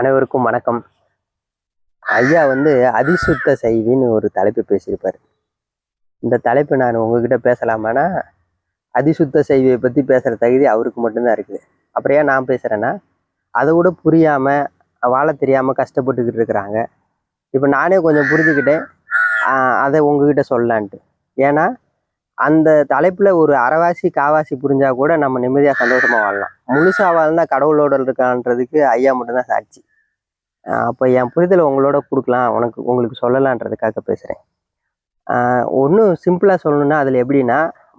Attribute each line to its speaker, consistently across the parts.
Speaker 1: அனைவருக்கும் வணக்கம். ஐயா வந்து அதிசுத்த செய்தின்னு ஒரு தலைப்பு பேசியிருப்பார். இந்த தலைப்பு நான் உங்ககிட்ட பேசலாமான்னா அதிசுத்த செய்தியை பற்றி பேசுகிற தகுதி அவருக்கு மட்டும்தான் இருக்குது. அப்புறம் ஏன் நான் பேசுகிறேன்னா அதை விட புரியாமல் வாழ தெரியாமல் கஷ்டப்பட்டுக்கிட்டு இருக்கிறாங்க. இப்போ நானே கொஞ்சம் புரிஞ்சுக்கிட்டேன். அதை உங்ககிட்ட சொல்லலான்ட்டு. ஏன்னா அந்த தலைப்பில் ஒரு அறவாசி காவாசி புரிஞ்சா கூட நம்ம நிம்மதியாக சந்தோஷமாக வாழலாம். முழுசாக வாழ்ந்தா கடவுளோட இருக்கான்றதுக்கு ஐயா மட்டும்தான் சாட்சி. அப்போ என் புரிதலை உங்களோட கொடுக்கலாம். உனக்கு உங்களுக்கு சொல்லலான்றதுக்காக பேசுகிறேன் ஒன்றும் சிம்பிளாக சொல்லணும்னா அதில் எப்படின்னா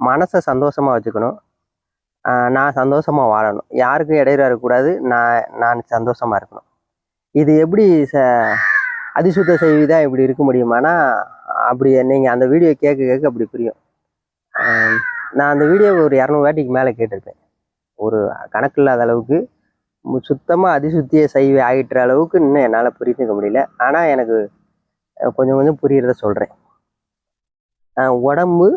Speaker 1: மனசை சந்தோஷமாக வச்சுக்கணும். நான் சந்தோஷமாக வாழணும். யாருக்கும் இடையூறாக இருக்கக்கூடாது நான் நான் சந்தோஷமாக இருக்கணும். இது எப்படி ச அதிசுத்த செய்தி தான் இப்படி இருக்க முடியுமானா அப்படி நீங்கள் அந்த வீடியோ கேட்க கேட்க அப்படி புரியும். நான் அந்த வீடியோவை ஒரு இரநூறு வாட்டிக்கு மேலே கேட்டிருப்பேன். ஒரு கணக்கு இல்லாத அளவுக்கு சுத்தமாக அதிசுத்திய செய்வி ஆகிட்டுற அளவுக்கு இன்னும் என்னால் புரிஞ்சுக்க முடியல. ஆனால் எனக்கு கொஞ்சம் கொஞ்சம் புரிகிறத சொல்கிறேன் உடம்பு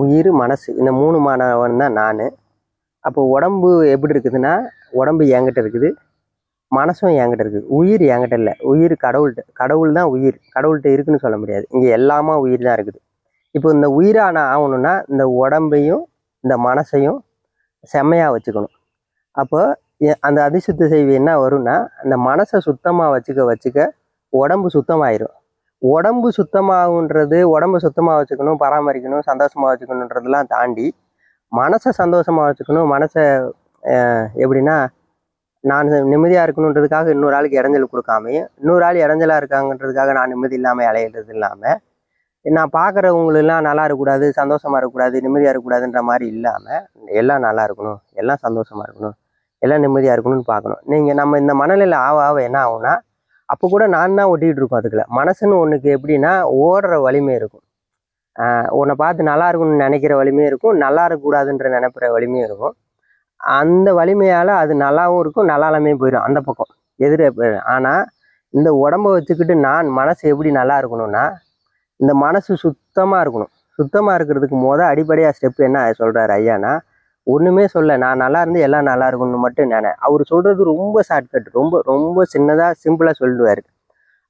Speaker 1: உயிர் மனசு இந்த மூணு மாணவன் தான் நான். அப்போ உடம்பு எப்படி இருக்குதுன்னா உடம்பு என்கிட்ட இருக்குது மனசும் என்கிட்ட இருக்குது உயிர் என்கிட்ட இல்லை உயிர் கடவுள்கிட்ட கடவுள் தான் உயிர். கடவுள்கிட்ட இருக்குன்னு சொல்ல முடியாது. இங்கே எல்லாமா உயிர் தான் இருக்குது. இப்போ இந்த உயிரான ஆகணும்னா இந்த உடம்பையும் இந்த மனசையும் செம்மையாக வச்சுக்கணும். அப்போ எ- அந்த அதிசுத்த செய்வி என்ன வரும்னா அந்த மனசை சுத்தமாக வச்சுக்க வச்சுக்க உடம்பு சுத்தமாயிரும். உடம்பு சுத்தமாகுன்றது உடம்பு சுத்தமாக வச்சுக்கணும் பராமரிக்கணும் சந்தோஷமாக வச்சுக்கணுன்றதெல்லாம் தாண்டி மனசை சந்தோஷமாக வச்சுக்கணும் மனசை எப்படின்னா நான் நிம்மதியாக இருக்கணுன்றதுக்காக இன்னொரு ஆளுக்கு இடைஞ்சல் கொடுக்காமையும் இன்னொரு ஆள் இடைஞ்சலாக இருக்காங்கன்றதுக்காக நான் நிம்மதி இல்லாமல் இலையிறது இல்லாமல் நான் பார்க்குறவங்களெல்லாம் நல்லா இருக்கக்கூடாது சந்தோஷமாக இருக்கக்கூடாது நிம்மதியாக இருக்கக்கூடாதுன்ற மாதிரி இல்லாமல் எல்லாம் நல்லா இருக்கணும் எல்லாம் சந்தோஷமாக இருக்கணும் எல்லாம் நிம்மதியாக இருக்கணும்னு பார்க்கணும். நீங்கள் நம்ம இந்த மனநிலை ஆவ ஆவ என்ன ஆகும்னா அப்போ கூட நான் தான் ஒட்டிகிட்டு இருக்கோம் அதுக்குள்ள. மனசுன்னு ஒன்றுக்கு எப்படின்னா ஓடுற வலிமை இருக்கும். உன்னை பார்த்து நல்லா இருக்கணும்னு நினைக்கிற வலிமையும் இருக்கும் நல்லா இருக்கக்கூடாதுன்ற நினைப்பிற வலிமையும் இருக்கும். அந்த வலிமையால் அது நல்லாவும் இருக்கும் நல்லா இல்லாமே போயிடும் அந்த பக்கம். எதிரே போயிடும். ஆனால் இந்த உடம்ப வச்சுக்கிட்டு நான் மனசு எப்படி நல்லா இருக்கணும்னா இந்த மனசு சுத்தமாக இருக்கணும். சுத்தமாக இருக்கிறதுக்கு முத அடிப்படையாக ஸ்டெப் என்ன சொல்கிறாரு ஐயானா ஒன்றுமே சொல்ல நான் நல்லா இருந்து எல்லாம் நல்லா இருக்கணும்னு மட்டும் நினை. அவர் சொல்கிறது ரொம்ப ஷார்ட்கட் ரொம்ப ரொம்ப சின்னதாக சிம்பிளாக சொல்லுவார்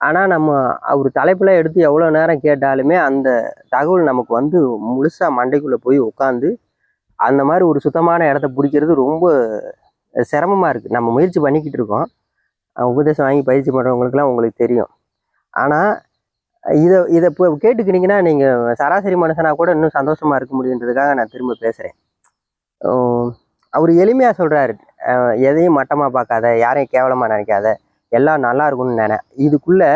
Speaker 1: ஆனால் நம்ம அவர் தலைப்பில் எடுத்து எவ்வளோ நேரம் கேட்டாலுமே அந்த தகவல் நமக்கு வந்து முழுசாக மண்டைக்குள்ளே போய் உட்காந்து அந்த மாதிரி ஒரு சுத்தமான இடத்த பிடிக்கிறது ரொம்ப சிரமமாக இருக்குது நம்ம முயற்சி பண்ணிக்கிட்டு இருக்கோம். உபதேசம் வாங்கி பயிற்சி பண்ணுறவங்களுக்குலாம் உங்களுக்கு தெரியும். ஆனால் இதை இதை இப்போ கேட்டுக்கினீங்கன்னா நீங்கள் சராசரி மனுஷனாக கூட இன்னும் சந்தோஷமாக இருக்க முடியுன்றதுக்காக நான் திரும்ப பேசுகிறேன் அவர் எளிமையாக சொல்கிறாரு எதையும் மட்டமாக பார்க்காத யாரையும் கேவலமாக நினைக்காத எல்லாம் நல்லா இருக்கணும்னு நினை இதுக்குள்ளே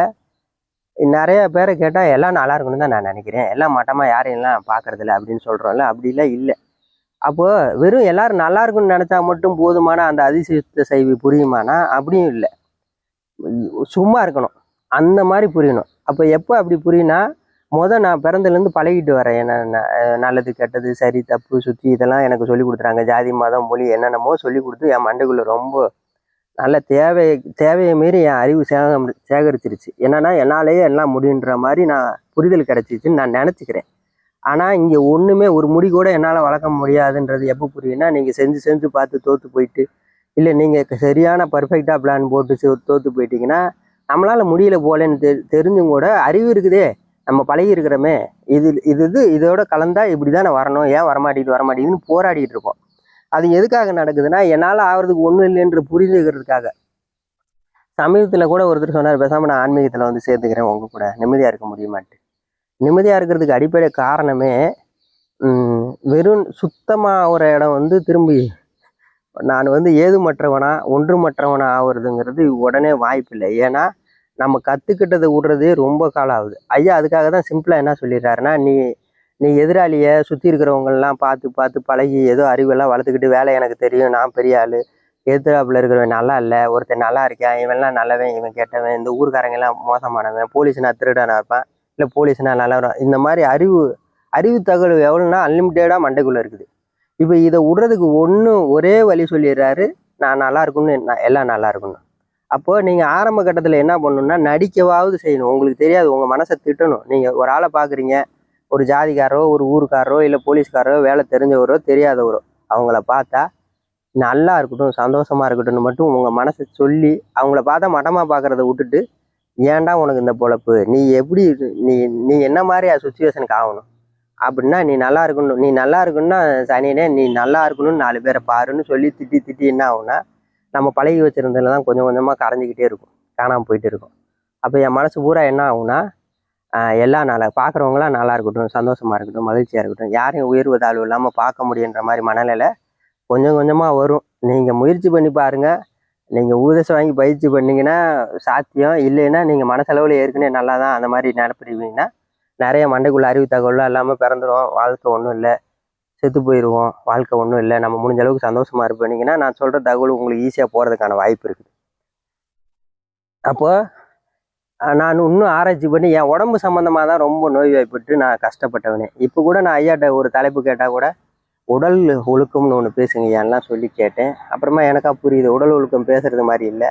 Speaker 1: நிறைய பேரை கேட்டால் எல்லாம் நல்லா இருக்கணும்னு தான் நான் நினைக்கிறேன். எல்லாம் மட்டமாக யாரையெல்லாம் பார்க்கறதில்ல அப்படின்னு சொல்கிறோம்ல அப்படிலாம் இல்லை. அப்போது வெறும் எல்லோரும் நல்லா இருக்கும்னு நினச்சா மட்டும் போதுமான அந்த அதிசயத்தை செய்வி புரியுமானா? அப்படியும் இல்லை. சும்மா இருக்கணும். அந்த மாதிரி புரியணும். அப்போ எப்போ அப்படி புரியுனா மொதல் நான் பிறந்தலேருந்து பழகிட்டு வரேன். என்ன ந- நல்லது கெட்டது சரி தப்பு சுற்றி இதெல்லாம் எனக்கு சொல்லி கொடுத்துறாங்க. ஜாதி மதம் மொழி என்னென்னமோ சொல்லி கொடுத்து என் மண்டைக்குள்ளே ரொம்ப நல்ல தேவை தேவையை மீறி என் அறிவு சேகம் சேகரிச்சிருச்சு. என்னன்னா என்னாலேயே எல்லாம் முடியுன்ற மாதிரி நான் புரிதல் கிடச்சிச்சின்னு நான் நினச்சிக்கிறேன். ஆனால் இங்கே ஒன்றுமே ஒரு முடி கூட என்னால் வளர்க்க முடியாதுன்றது எப்போ புரியுன்னா நீங்கள் செஞ்சு செஞ்சு பார்த்து தோற்று போயிட்டு இல்லை நீங்கள் சரியான பர்ஃபெக்டாக பிளான் போட்டு தோற்று போயிட்டீங்கன்னா நம்மளால் முடியல போலேன்னு தெ தெரிஞ்சும் கூட அறிவு இருக்குதே. நம்ம பழகி இருக்கிறோமே இது இது இது இதோட கலந்தா இப்படி தானே வரணும். ஏன் வரமாட்டேங்குது வரமாட்டேங்குதுன்னு போராடிட்டு இருக்கோம். அது எதுக்காக நடக்குதுன்னா என்னால் ஆகிறதுக்கு ஒன்றும் இல்லைன்ற புரிஞ்சுக்கிறதுக்காக. சமீபத்தில் கூட ஒருத்தர் சொன்னார் பேசாமல் நான் ஆன்மீகத்தில் வந்து சேர்த்துக்கிறேன் உங்கள் கூட. நிம்மதியாக இருக்க முடியுமாட்டு நிம்மதியாக இருக்கிறதுக்கு அடிப்படை காரணமே வெறும் சுத்தமாக ஒரு இடம் வந்து திரும்பி நான் வந்து ஏதுமற்றவனா ஒன்றுமற்றவனா ஆகுறதுங்கிறது உடனே வாய்ப்பில்லை. ஏன்னா நம்ம கற்றுக்கிட்டதை விடுறதே ரொம்ப காலம் ஆகுது. ஐயா அதுக்காக தான் சிம்பிளாக என்ன சொல்லிடுறாருன்னா நீ நீ எதிராளியை சுற்றி இருக்கிறவங்கெல்லாம் பார்த்து பார்த்து பழகி ஏதோ அறிவெல்லாம் வளர்த்துக்கிட்டு வேலை எனக்கு தெரியும் நான் பெரிய ஆள். எதிராப்பில் இருக்கிறவன் நல்லா இல்லை ஒருத்தன் நல்லா இருக்கான் இவன்லாம் நல்லவன் இவன் கெட்டவன் இந்த ஊர்க்காரங்கெல்லாம் மோசமானவன் போலீஸ்னா திருடனாக இருப்பான் இல்லை போலீஸ்னா வரும் இந்த மாதிரி அறிவு அறிவு தகவல் எவ்வளோன்னா அன்லிமிட்டடாக மண்டைக்குள்ளே இருக்குது. இப்போ இதை விடுறதுக்கு ஒன்று ஒரே வழி சொல்லிடுறாரு நான் நல்லா இருக்கணும்னு நான் எல்லாம் நல்லா இருக்கணும். அப்போ நீங்கள் ஆரம்ப கட்டத்தில் என்ன பண்ணணும்னா நடிக்கவாவது செய்யணும். உங்களுக்கு தெரியாது உங்கள் மனசை திட்டணும். நீங்கள் ஒரு ஆளை பார்க்குறீங்க ஒரு ஜாதிக்காரரோ ஒரு ஊருக்காரரோ இல்லை போலீஸ்காரரோ வேலை தெரிஞ்சவரோ தெரியாதவரோ அவங்கள பார்த்தா நல்லா இருக்கட்டும் சந்தோஷமாக இருக்கட்டும்னு மட்டும் உங்கள் மனசை சொல்லி அவங்கள பார்த்தா மட்டமாக பார்க்குறத விட்டுட்டு ஏன்டா உனக்கு இந்த பொழப்பு? நீ எப்படி நீ நீ என்ன மாதிரி சுச்சுவேஷனுக்கு ஆகணும்? அப்படின்னா நீ நல்லா இருக்கணும். நீ நல்லா இருக்கணும்னா சனினே நீ நல்லா இருக்கணும்னு நாலு பேரை பாருன்னு சொல்லி திட்டி திட்டி என்ன ஆகுனா நம்ம பழகி வச்சிருந்ததுல தான் கொஞ்சம் கொஞ்சமாக கரைஞ்சிக்கிட்டே இருக்கும். காணாமல் போயிட்டு இருக்கும். அப்போ என் மனசு பூரா என்ன ஆகும்னா எல்லாம் நல்லா பார்க்குறவங்களாம் நல்லா இருக்கட்டும் சந்தோஷமாக இருக்கட்டும் மகிழ்ச்சியாக இருக்கட்டும். யாரையும் உயர்வு தாழ்வு இல்லாமல் பார்க்க முடியுன்ற மாதிரி மனநிலை கொஞ்சம் கொஞ்சமாக வரும். நீங்கள் முயற்சி பண்ணி பாருங்கள் நீங்கள் ஊதசம் வாங்கி பயிற்சி பண்ணீங்கன்னா சாத்தியம். இல்லைன்னா நீங்கள் மனசளவில் ஏற்கனவே நல்லா தான் அந்த மாதிரி நினப்பிடுவீங்கன்னா நிறைய மண்டைக்குள்ள அறிவு தகவலாம் இல்லாமல் பிறந்துடும் வாழ்க்கை ஒன்றும் இல்லை. செத்து போயிடுவோம் வாழ்க்கை ஒன்றும் இல்லை. நம்ம முடிஞ்ச அளவுக்கு சந்தோஷமாக இருப்பீங்கன்னா நான் சொல்கிற தகவல் உங்களுக்கு ஈஸியாக போகிறதுக்கான வாய்ப்பு இருக்குது. அப்போது நான் இன்னும் ஆராய்ச்சி பண்ணி என் உடம்பு சம்மந்தமாக தான் ரொம்ப நோய்வாய்ப்பட்டு நான் கஷ்டப்பட்டவனே. இப்போ கூட நான் ஐயாட்ட ஒரு தலைப்பு கேட்டால் கூட உடல் ஒழுக்கம்னு ஒன்று பேசுங்க ஏன்லாம் சொல்லி கேட்டேன். அப்புறமா எனக்கா புரியுது உடல் ஒழுக்கம் பேசுறது மாதிரி இல்லை.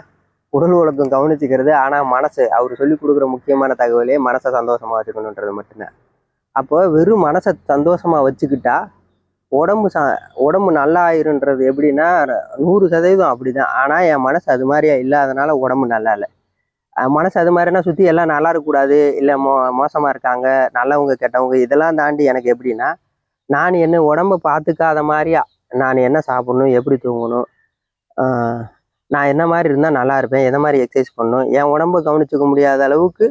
Speaker 1: உடல் ஒழுக்கம் கவனிச்சுக்கிறது ஆனால் மனசு அவர் சொல்லி கொடுக்குற முக்கியமான தகவலே மனசை சந்தோஷமாக வச்சுக்கணுன்றது மட்டும்தான். அப்போ வெறும் மனசை சந்தோஷமாக வச்சுக்கிட்டா உடம்பு சா உடம்பு நல்லா ஆயிருன்றது எப்படின்னா நூறு சதவீதம் அப்படிதான். ஆனால் என் மனசு அது மாதிரியா இல்லாதனால உடம்பு நல்லா இல்லை. மனசு அது மாதிரினா சுற்றி எல்லாம் நல்லா இருக்கக்கூடாது இல்லை மோ மோசமாக இருக்காங்க நல்லவங்க கெட்டவங்க இதெல்லாம் தாண்டி எனக்கு எப்படின்னா நான் என்ன உடம்ப பார்த்துக்காத மாதிரியா நான் என்ன சாப்பிடணும் எப்படி தூங்கணும் நான் என்ன மாதிரி இருந்தால் நல்லா இருப்பேன் எந்த மாதிரி எக்ஸசைஸ் பண்ணணும் என் உடம்ப கவனிச்சுக்க முடியாத அளவுக்கு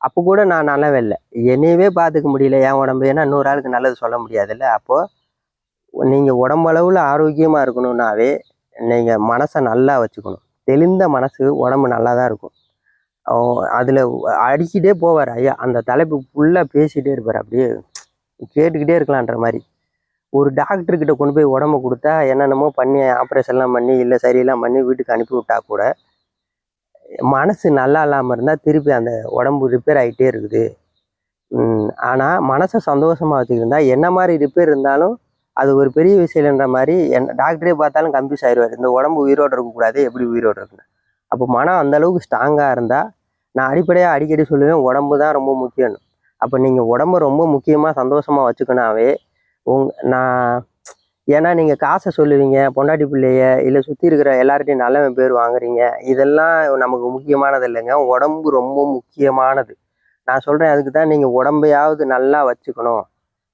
Speaker 1: அப்போ கூட நான் நல்லாவே இல்லை. என்னையவே பார்த்துக்க முடியல என் உடம்பு. ஏன்னா இன்னொரு ஆளுக்கு நல்லது சொல்ல முடியாதுல்ல. அப்போது நீங்கள் உடம்பளவில் ஆரோக்கியமாக இருக்கணும்னாவே நீங்கள் மனசை நல்லா வச்சுக்கணும். தெளிந்த மனசு உடம்பு நல்லா தான் இருக்கும் அதில் அடிக்கிட்டே போவார் ஐயா. அந்த தலைப்பு ஃபுல்லாக பேசிகிட்டே இருப்பார். அப்படியே கேட்டுக்கிட்டே இருக்கலான்ற மாதிரி. ஒரு டாக்டர்கிட்ட கொண்டு போய் உடம்ப கொடுத்தா என்னென்னமோ பண்ணி ஆப்ரேஷன்லாம் பண்ணி இல்லை சரியெல்லாம் பண்ணி வீட்டுக்கு அனுப்பி விட்டா கூட மனசு நல்லா இல்லாமல் இருந்தால் திருப்பி அந்த உடம்பு ரிப்பேர் ஆகிட்டே இருக்குது. ஆனால் மனசை சந்தோஷமாக வச்சுக்கிருந்தா என்ன மாதிரி ரிப்பேர் இருந்தாலும் அது ஒரு பெரிய விஷயம்ன்ற மாதிரி என் டாக்டரே பார்த்தாலும் கன்ஃபியூஸ் ஆயிடுவார் இந்த உடம்பு உயிரோடு இருக்கக்கூடாது எப்படி உயிரோடு இருக்குன்னு. அப்போ மனம் அந்தளவுக்கு ஸ்ட்ராங்காக இருந்தால் நான் அடிப்படையாக அடிக்கடி சொல்லுவேன் உடம்பு தான் ரொம்ப முக்கியம் அப்போ நீங்கள் உடம்ப ரொம்ப முக்கியமாக சந்தோஷமாக வச்சுக்கினாவே உங் நான் ஏன்னா நீங்கள் காசை சொல்லுவீங்க பொண்டாட்டி பிள்ளைய இல்லை சுற்றி இருக்கிற எல்லார்ட்டையும் நல்லவன் பேர் வாங்குறீங்க இதெல்லாம் நமக்கு முக்கியமானது இல்லைங்க. உடம்பு ரொம்ப முக்கியமானது. நான் சொல்கிறேன் அதுக்கு தான் நீங்கள் உடம்பையாவது நல்லா வச்சுக்கணும்.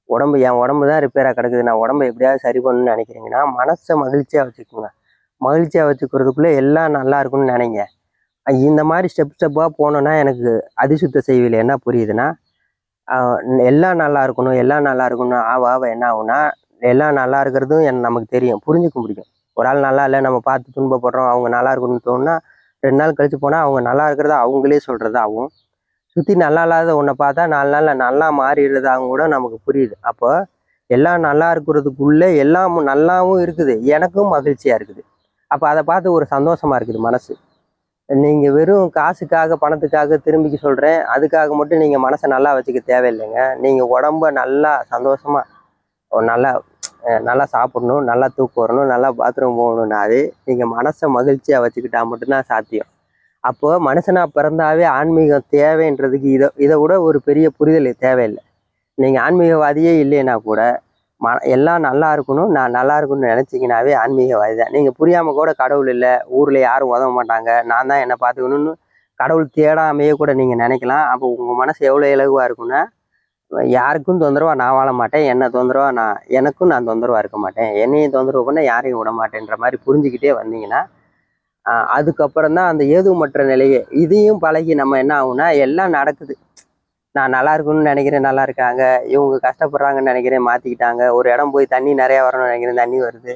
Speaker 1: உடம்பு என் உடம்பு தான் ரிப்பேராக கிடக்குது. நான் உடம்பை எப்படியாவது சரி பண்ணணும்னு நினைக்கிறீங்கன்னா மனசை மகிழ்ச்சியாக வச்சுக்கோங்க. மகிழ்ச்சியாக வச்சுக்கிறதுக்குள்ளே எல்லாம் நல்லா இருக்கும்னு நினைங்க. இந்த மாதிரி ஸ்டெப் ஸ்டெப்பாக போனோன்னா எனக்கு அதிசுத்த செய்வியில் என்ன புரியுதுன்னா எல்லாம் நல்லா இருக்கணும் எல்லாம் நல்லா இருக்கணும் ஆவ ஆவ என்ன ஆகும்னா எல்லாம் நல்லா இருக்கிறதும் என் நமக்கு தெரியும். புரிஞ்சுக்க முடியும். ஒரு ஆள் நல்லா இல்லை நம்ம பார்த்து துன்பப்படுறோம் அவங்க நல்லா இருக்கணும்னு தோணுன்னா ரெண்டு நாள் கழித்து போனால் அவங்க நல்லா இருக்கிறத அவங்களே சொல்கிறது ஆகும் சுற்றி நல்லா இல்லாத ஒன்றை பார்த்தா நாலு நாளில் நல்லா மாறிடுறதாகவும் கூட நமக்கு புரியுது. அப்போ எல்லாம் நல்லா இருக்கிறதுக்குள்ளே எல்லாம் நல்லாவும் இருக்குது. எனக்கும் மகிழ்ச்சியாக இருக்குது. அப்போ அதை பார்த்து ஒரு சந்தோஷமாக இருக்குது மனசு. நீங்கள் வெறும் காசுக்காக பணத்துக்காக திரும்பிக்க சொல்கிறேன் அதுக்காக மட்டும் நீங்கள் மனசை நல்லா வச்சுக்க தேவையில்லைங்க. நீங்கள் உடம்ப நல்லா சந்தோஷமாக நல்லா நல்லா சாப்பிடணும் நல்லா தூக்கம் வரணும் நல்லா பாத்ரூம் போகணுன்னாவே நீங்கள் மனசை மகிழ்ச்சியாக வச்சுக்கிட்டா மட்டும்தான் சாத்தியம். அப்போ மனுஷனாக பிறந்தாவே ஆன்மீகம் தேவைன்றதுக்கு இதை இதை விட ஒரு பெரிய புரிதல் தேவையில்லை. நீங்கள் ஆன்மீகவாதியே இல்லைன்னா கூட ம எல்லாம் நல்லா இருக்கணும் நான் நல்லா இருக்கணும்னு நினச்சிங்கனாவே ஆன்மீகவாதி தான். நீங்கள் புரியாமல் கூட கடவுள் இல்லை ஊரில் யாரும் உதவ மாட்டாங்க நான் தான் என்னை பார்த்துக்கணும்னு கடவுள் தேடாமையே கூட நீங்கள் நினைக்கலாம். அப்போ உங்கள் மனசு எவ்வளோ இலகுவாக இருக்கும்னா யாருக்கும் தொந்தரவாக நான் வாழ மாட்டேன் என்ன தொந்தரவாக நான் எனக்கும் நான் தொந்தரவாக இருக்க மாட்டேன் என்னையும் தொந்தரவு பண்ண யாரையும் விட மாட்டேன்ற மாதிரி புரிஞ்சுக்கிட்டே வந்தீங்கன்னா அதுக்கப்புறம் தான் அந்த ஏதுமற்ற நிலையே. இதையும் பழகி நம்ம என்ன ஆகும்னா எல்லாம் நடக்குது. நான் நல்லா இருக்கணும்னு நினைக்கிறேன் நல்லா இருக்காங்க. இவங்க கஷ்டப்படுறாங்கன்னு நினைக்கிறேன் மாற்றிக்கிட்டாங்க ஒரு இடம் போய் தண்ணி நிறையா வரணும்னு நினைக்கிறேன் தண்ணி வருது.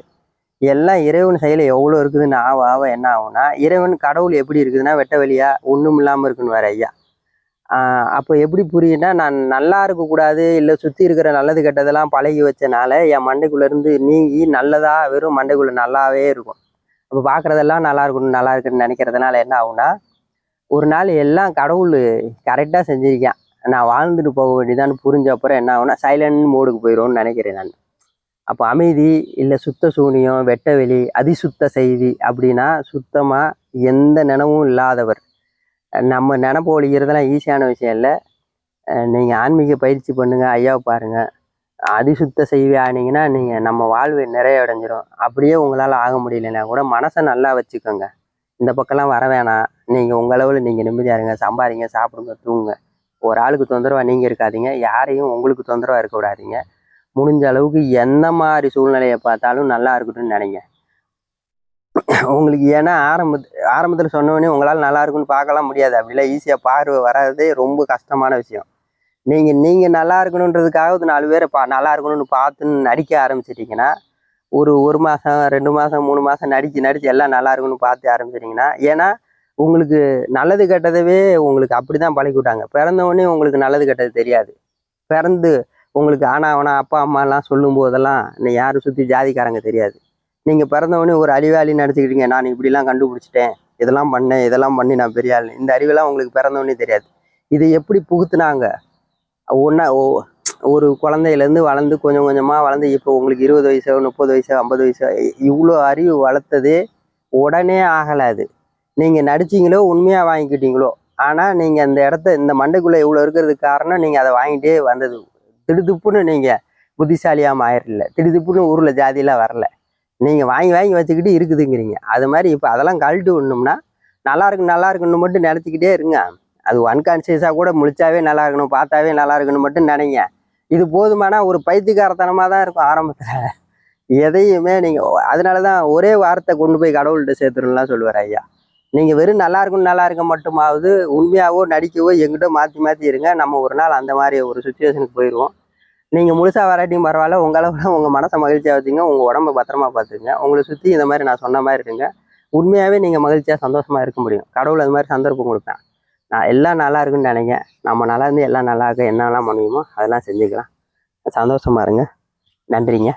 Speaker 1: எல்லாம் இறைவன் செயல் எவ்வளோ இருக்குதுன்னு ஆவ ஆவ என்ன ஆகும்னா இறைவன் கடவுள் எப்படி இருக்குதுன்னா வெட்ட வெளியா ஒன்றும் இல்லாமல் இருக்குன்னு வேற ஐயா. அப்போ எப்படி புரியுதுன்னா நான் நல்லா இருக்கக்கூடாது இல்லை சுற்றி இருக்கிற நல்லது கெட்டதெல்லாம் பழகி வச்சனால என் மண்டைக்குள்ளேருந்து நீங்கி நல்லதாக வெறும் மண்டைக்குள்ளே நல்லாவே இருக்கும். அப்போ பார்க்குறதெல்லாம் நல்லா இருக்கணும் நல்லா இருக்குன்னு நினைக்கிறதுனால என்ன ஆகும்னா ஒரு நாள் எல்லாம் கடவுள் கரெக்டாக செஞ்சுருக்கேன். நான் வாழ்ந்துட்டு போக வேண்டியதான்னு புரிஞ்ச அப்புறம் என்ன ஆகும்னா சைலண்ட் மோடுக்கு போயிடும்னு நினைக்கிறேன் நான். அப்போ அமைதி இல்லை சுத்த சூனியம் வெட்ட வெளி அதிசுத்த செய்தி அப்படின்னா சுத்தமாக எந்த நினைவும் இல்லாதவர். நம்ம நினப்பு ஒழிக்கிறதெல்லாம் ஈஸியான விஷயம் இல்லை. நீங்கள் ஆன்மீக பயிற்சி பண்ணுங்க ஐயாவை பாருங்கள் அதிசுத்த செய்வியானீங்கன்னா நீங்கள் நம்ம வாழ்வு நிறைய அடைஞ்சிரும் அப்படியே உங்களால் ஆக முடியலன்னா கூட மனசை நல்லா வச்சுக்கோங்க. இந்த பக்கம்லாம் வர வேணாம். நீங்கள் உங்களவில் நீங்கள் நிம்மதியாக இருங்க. சம்பாதிங்க சாப்பிடுங்க தூங்குங்க. ஒரு ஆளுக்கு தொந்தரவாக நீங்கள் இருக்காதீங்க. யாரையும் உங்களுக்கு தொந்தரவாக இருக்க விடாதீங்க. முடிஞ்ச அளவுக்கு எந்த மாதிரி சூழ்நிலையை பார்த்தாலும் நல்லா இருக்கட்டும்னு நினைங்க. உங்களுக்கு ஏன்னா ஆரம்ப ஆரம்பத்தில் சொன்னோடனே உங்களால் நல்லா இருக்குன்னு பார்க்கலாம் முடியாது. அப்படிலாம் ஈஸியாக பார்வை வராதே ரொம்ப கஷ்டமான விஷயம். நீங்கள் நீங்கள் நல்லா இருக்கணுன்றதுக்காக நாலு பேரை பா நல்லா இருக்கணும்னு பார்த்துன்னு நடிக்க ஆரம்பிச்சிட்டிங்கன்னா ஒரு ஒரு மாதம் ரெண்டு மாதம் மூணு மாதம் நடித்து நடித்து எல்லாம் நல்லா இருக்கணும்னு பார்த்து ஆரம்பிச்சிட்டிங்கன்னா ஏன்னா உங்களுக்கு நல்லது கெட்டதவே உங்களுக்கு அப்படி தான் பழகி விட்டாங்க பிறந்தவொடனே உங்களுக்கு நல்லது கெட்டது தெரியாது. பிறந்து உங்களுக்கு ஆனால் அவனா அப்பா அம்மாலாம் சொல்லும் போதெல்லாம் நீ யாரும் சுற்றி ஜாதிக்காரங்க தெரியாது. நீங்கள் பிறந்தவொடனே ஒரு அறிவாளி நடிச்சுக்கிட்டீங்க நான் இப்படிலாம் கண்டுபிடிச்சிட்டேன் இதெல்லாம் பண்ணேன் இதெல்லாம் பண்ணி நான் பெரிய ஆள் இந்த அறிவெல்லாம் உங்களுக்கு பிறந்தவொடனே தெரியாது. இதை எப்படி புகுத்துனாங்க? ஒன்றா ஒரு குழந்தையிலேருந்து வளர்ந்து கொஞ்சம் கொஞ்சமாக வளர்ந்து இப்போ உங்களுக்கு இருபது வயசோ முப்பது வயசோ ஐம்பது வயசோ இவ்வளோ அறிவு வளர்த்ததே உடனே ஆகலை அது. நீங்கள் நடிச்சீங்களோ உண்மையாக வாங்கிக்கிட்டீங்களோ ஆனால் நீங்கள் அந்த இடத்த இந்த மண்டைக்குள்ளே இவ்வளோ இருக்கிறதுக்கு காரணம் நீங்கள் அதை வாங்கிட்டே வந்தது. திடுதுப்புன்னு நீங்கள் புத்திசாலியாக ஆயிரல திடுதுப்புன்னு ஊரில் ஜாதியெலாம் வரல. நீங்கள் வாங்கி வாங்கி வச்சுக்கிட்டு இருக்குதுங்கிறீங்க. அது மாதிரி இப்போ அதெல்லாம் கழட்டு விடணும்னா நல்லா இருக்கு நல்லா இருக்குன்னு மட்டும் நினச்சிக்கிட்டே இருங்க. அது அன்கான்சியஸாக கூட முழிச்சாவே நல்லா இருக்கணும் பார்த்தாவே நல்லா இருக்கணும் மட்டும் நினைங்க. இது போதுமானா ஒரு பைத்தியக்காரத்தனமாக தான் இருக்கும் ஆரம்பத்தில். எதையுமே நீங்கள் அதனால தான் ஒரே வார்த்தை கொண்டு போய் கடவுள்கிட்ட சேர்த்துருலாம் சொல்லுவார் ஐயா. நீங்கள் வெறும் நல்லா இருக்கும் நல்லா இருக்க மட்டுமாவது உண்மையாகவோ நடிக்கவோ எங்கிட்ட மாற்றி மாற்றி இருங்க. நம்ம ஒரு நாள் அந்த மாதிரி ஒரு சுச்சுவேஷனுக்கு போயிடுவோம் நீங்கள் முழுசாக வராட்டியும் பரவாயில்ல உங்களோட உங்கள் மனசை மகிழ்ச்சியாக வச்சுங்க உங்கள் உடம்பை பத்திரமா பார்த்துங்க உங்களை சுற்றி இந்த மாதிரி நான் சொன்ன மாதிரி இருங்க. உண்மையாகவே நீங்கள் மகிழ்ச்சியாக சந்தோஷமாக இருக்க முடியும். கடவுள் அது மாதிரி சந்தர்ப்பம் கொடுப்பேன். நான் எல்லாம் நல்லா இருக்குன்னு நினைங்க நம்ம நல்லா இருந்து எல்லாம் நல்லா இருக்க என்னெல்லாம் முடியுமோ அதெல்லாம் செஞ்சுக்கலாம். சந்தோஷமா இருங்க. நன்றிங்க.